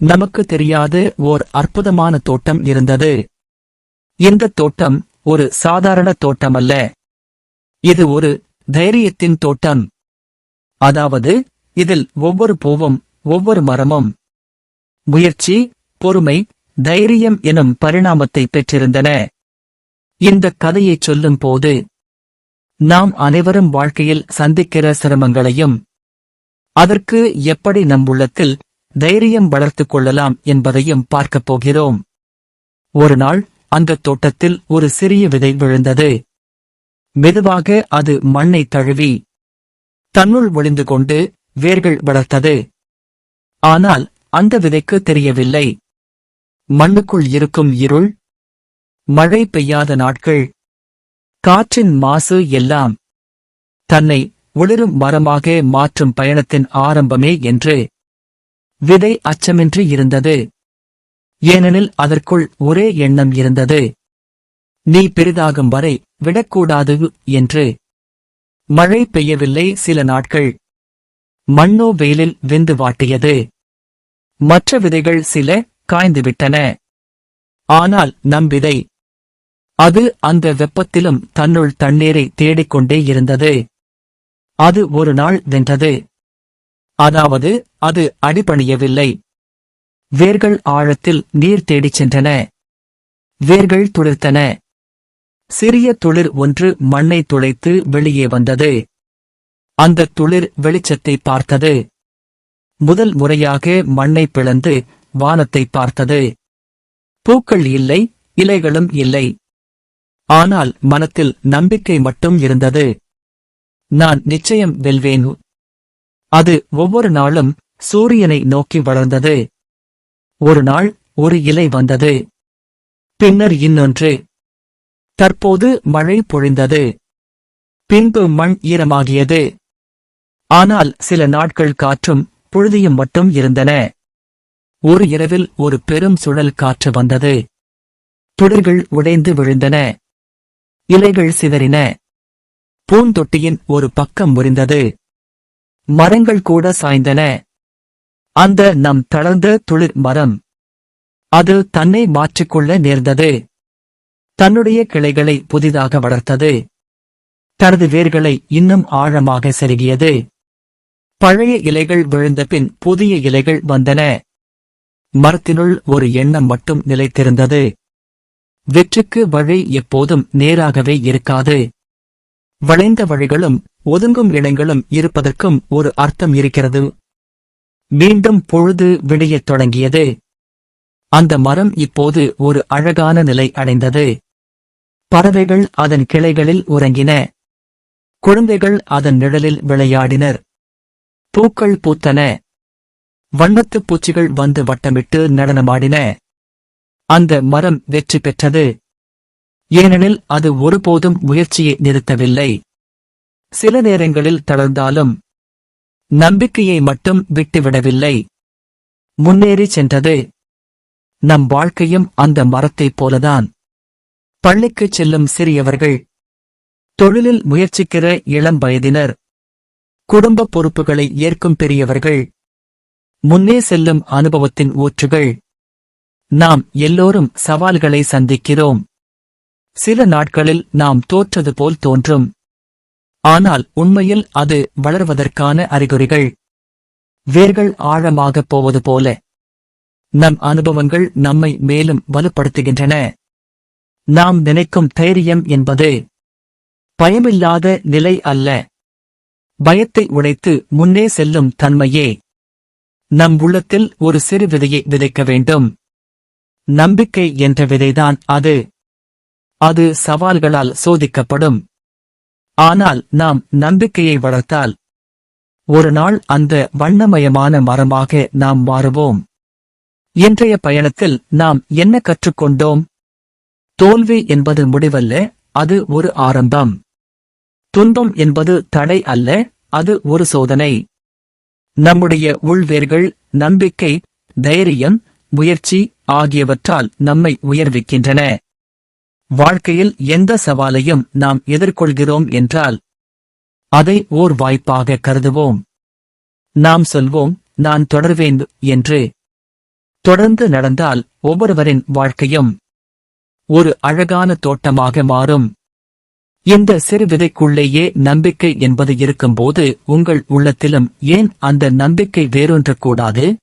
நமக்கு தெரியாத ஓர் அற்புதமான தோட்டம் இருந்தது. இந்த தோட்டம் ஒரு சாதாரண தோட்டம் அல்ல இது ஒரு தைரியத்தின் தோட்டம். அதாவது இதில் ஒவ்வொரு பூவும் ஒவ்வொரு மரமும். முயற்சி பொறுமை தைரியம் எனும் பரிணாமத்தை பெற்றிருந்தன. இந்த கதையைச் சொல்லும் போது நாம் அனைவரும் வாழ்க்கையில் சந்திக்கிற சிரமங்களையும் அதற்கு எப்படி நம் உள்ளத்தில் தைரியம் வளர்த்துக் கொள்ளலாம் என்பதையும் பார்க்கப் போகிறோம். ஒரு நாள் அந்த தோட்டத்தில் ஒரு சிறிய விதை விழுந்தது. மெதுவாக அது மண்ணை தழுவி தன்னுள் ஒளிந்து கொண்டு வேர்கள் வளர்த்தது. ஆனால் அந்த விதைக்கு தெரியவில்லை. மண்ணுக்குள் இருக்கும் இருள் மழை பெய்யாத நாட்கள் காற்றின் மாசு எல்லாம் தன்னை ஒளிரும் மரமாக மாற்றும் பயணத்தின் ஆரம்பமே என்று விதை அச்சமின்றி இருந்தது. ஏனெனில் அதற்குள் ஒரே எண்ணம் இருந்தது. நீ பெரிதாகும் வரை விடக்கூடாது என்று. மழை பெய்யவில்லை சில நாட்கள். மண்ணோ வெயிலில் வெந்து வாட்டியது. மற்ற விதைகள் சில காய்ந்துவிட்டன. ஆனால் நம் விதை. அது அந்த வெப்பத்திலும் தன்னுள் தண்ணீரை தேடிக்கொண்டே இருந்தது. அது ஒரு நாள் வென்றது. அதாவது அது அடிபணியவில்லை. வேர்கள் ஆழத்தில் நீர் தேடிச் சென்றன. வேர்கள் துளிர்த்தன. சிறிய துளிர் ஒன்று மண்ணை துளைத்து வெளியே வந்தது. அந்த துளிர் வெளிச்சத்தை பார்த்தது. முதல் முறையாக மண்ணை பிளந்து வானத்தை பார்த்தது. பூக்கள் இல்லை இலைகளும் இல்லை. ஆனால் மனத்தில் நம்பிக்கை மட்டும் இருந்தது. நான் நிச்சயம் வெல்வேன். அது ஒவ்வொரு நாளும் சூரியனை நோக்கி வளர்ந்தது. ஒரு நாள் ஒரு இலை வந்தது. பின்னர் இன்னொன்று. தற்போது மழை பொழிந்தது. பின்பு மண் ஈரமாகியது. ஆனால் சில நாட்கள் காற்றும் புழுதியும் மட்டும் இருந்தன. ஒரு இரவில் ஒரு பெரும் சுழல் காற்று வந்தது. துளிர்கள் உடைந்து விழுந்தன. இலைகள் சிதறின. பூந்தொட்டியின் ஒரு பக்கம் முறிந்தது. மரங்கள் கூட சாய்ந்தன. அந்த நம் தளர்ந்த துளிர் மரம் அது தன்னை மாற்றிக்கொள்ள நேர்ந்தது. தன்னுடைய கிளைகளை புதிதாக வளர்த்தது. தனது வேர்களை இன்னும் ஆழமாக செருகியது. பழைய இலைகள் விழுந்த பின் புதிய இலைகள் வந்தன. மரத்தினுள் ஒரு எண்ணம் மட்டும் நிலைத்திருந்தது. வெற்றிக்கு வழி எப்போதும் நேராகவே இருக்காது. வளைந்த வழிகளும் ஒதுங்கும் இடங்களும் இருப்பதற்கும் ஒரு அர்த்தம் இருக்கிறது. மீண்டும் பொழுது விடியத் தொடங்கியது. அந்த மரம் இப்போது ஒரு அழகான நிலை அடைந்தது. பறவைகள் அதன் கிளைகளில் உறங்கின. குழந்தைகள் அதன் நிழலில் விளையாடினர். பூக்கள் பூத்தன. வண்ணத்துப் பூச்சிகள் வந்து வட்டமிட்டு நடனமாடின. அந்த மரம் வெற்றி பெற்றது. ஏனெனில் அது ஒருபோதும் முயற்சியை நிறுத்தவில்லை. சில நேரங்களில் தளர்ந்தாலும் நம்பிக்கையை மட்டும் விட்டுவிடவில்லை. முன்னேறி சென்றது. நம் வாழ்க்கையும் அந்த மரத்தைப் போலதான். பள்ளிக்குச் செல்லும் சிறியவர்கள் தொழிலில் முயற்சிக்கிற இளம் வயதினர் குடும்ப பொறுப்புகளை ஏற்கும் பெரியவர்கள் முன்னே செல்லும் அனுபவத்தின் ஊற்றுகள். நாம் எல்லோரும் சவால்களை சந்திக்கிறோம். சில நாட்களில் நாம் தோற்றது போல் தோன்றும். ஆனால் உண்மையில் அது வளர்வதற்கான அறிகுறிகள். வேர்கள் ஆழமாகப் போவது போல. நம் அனுபவங்கள் நம்மை மேலும் வலுப்படுத்துகின்றன. நாம் நினைக்கும் தைரியம் என்பது பயமில்லாத நிலை அல்ல. பயத்தை உடைத்து முன்னே செல்லும் தன்மையே. நம் உள்ளத்தில் ஒரு சிறு விதையை விதைக்க வேண்டும். நம்பிக்கை என்ற விதைதான் அது. அது சவால்களால் சோதிக்கப்படும். ஆனால் நாம் நம்பிக்கையை வளர்த்தால் ஒரு நாள் அந்த வண்ணமயமான மரமாக நாம் மாறுவோம். இன்றைய பயணத்தில் நாம் என்ன கற்றுக்கொண்டோம்? தோல்வி என்பது முடிவல்ல அது ஒரு ஆரம்பம். துன்பம் என்பது தடை அல்ல அது ஒரு சோதனை. நம்முடைய உள்வேர்கள் நம்பிக்கை தைரியம் முயற்சி ஆகியவற்றால் நம்மை உயர்விக்கின்றன. வாழ்க்கையில் எந்த சவாலையும் நாம் எதிர்கொள்கிறோம் என்றால் அதை ஓர் வாய்ப்பாக கருதுவோம். நாம் சொல்வோம் நான் தொடர்வேன் என்று. தொடர்ந்து நடந்தால் ஒவ்வொருவரின் வாழ்க்கையும் ஒரு அழகான தோட்டமாக மாறும். இந்த சிறு விதைக்குள்ளேயே நம்பிக்கை என்பது இருக்கும்போது உங்கள் உள்ளத்திலும் ஏன் அந்த நம்பிக்கை வேரூன்றக்கூடாது